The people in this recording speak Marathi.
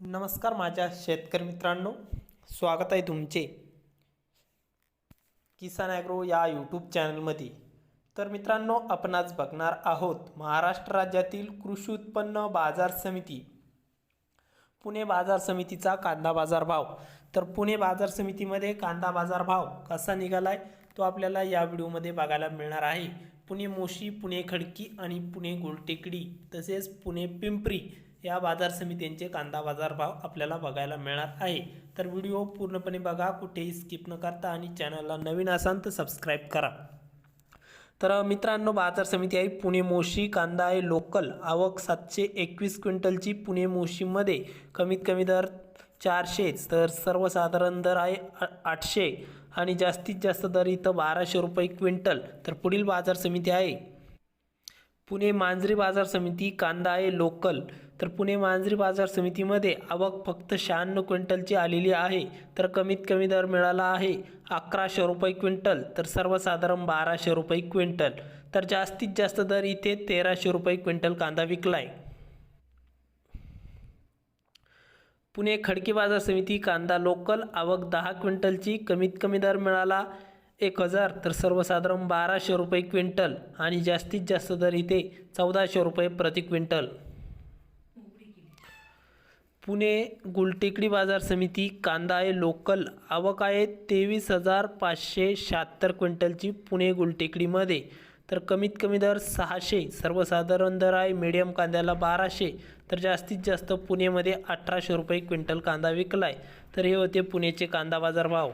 नमस्कार माझ्या शेतकरी मित्रांनो स्वागत आहे तुमचे किसान ॲग्रो या यूट्यूब चॅनलमध्ये. तर मित्रांनो आपण आज बघणार आहोत महाराष्ट्र राज्यातील कृषी उत्पन्न बाजार समिती. पुणे बाजार समितीचा कांदा बाजार भाव. तर पुणे बाजार समितीमध्ये कांदा बाजार भाव कसा निघाला आहे तो आपल्याला या व्हिडिओमध्ये बघायला मिळणार आहे. पुणे मोशी पुणे खडकी आणि पुणे गोलटेकडी तसेच पुणे पिंपरी या बाजार समित्यांचे कांदा बाजार भाव आपल्याला बघायला मिळणार आहे. तर व्हिडिओ पूर्णपणे बघा कुठेही स्किप न करता आणि चॅनलला नवीन असाल तर सबस्क्राईब करा. तर मित्रांनो बाजार समिती आहे पुणे मोशी कांदा आहे लोकल. आवक सातशे एकवीस क्विंटलची पुणे मोशीमध्ये. कमीत कमी दर चारशेच तर सर्वसाधारण दर आहे आठशे. आणि जास्तीत जास्त दर इथं बाराशे रुपये क्विंटल. तर पुढील बाजार समिती आहे. पुणे मांजरी बाजार समिती कांदा आहे लोकल. तर पुणे मांजरी बाजार समितीमध्ये आवक फक्त शहाण्णव क्विंटलची आलेली आहे तर कमीत कमी दर मिळाला आहे अकराशे रुपये क्विंटल तर सर्वसाधारण बाराशे रुपये क्विंटल. तर जास्तीत जास्त दर इथे तेराशे रुपये क्विंटल कांदा विकलाय. पुणे खडकी बाजार समिती कांदा लोकल आवक दहा क्विंटलची कमीत कमी दर मिळाला एक हजार तर सर्वसाधारण बाराशे रुपये क्विंटल आणि जास्तीत जास्त दर इथे चौदाशे रुपये प्रति क्विंटल. पुणे गुलटेकडी बाजार समिती कांदा आहे लोकल आवक आहे तेवीस हजार पाचशे शहात्तर क्विंटलची पुणे गुलटेकडीमध्ये. तर कमीत कमी दर सहाशे सर्वसाधारण दर आहे मीडियम कांद्याला बाराशे. तर जास्तीत जास्त पुणेमध्ये अठराशे रुपये क्विंटल कांदा विकला आहे तर हे होते पुणेचे कांदा बाजार भाव.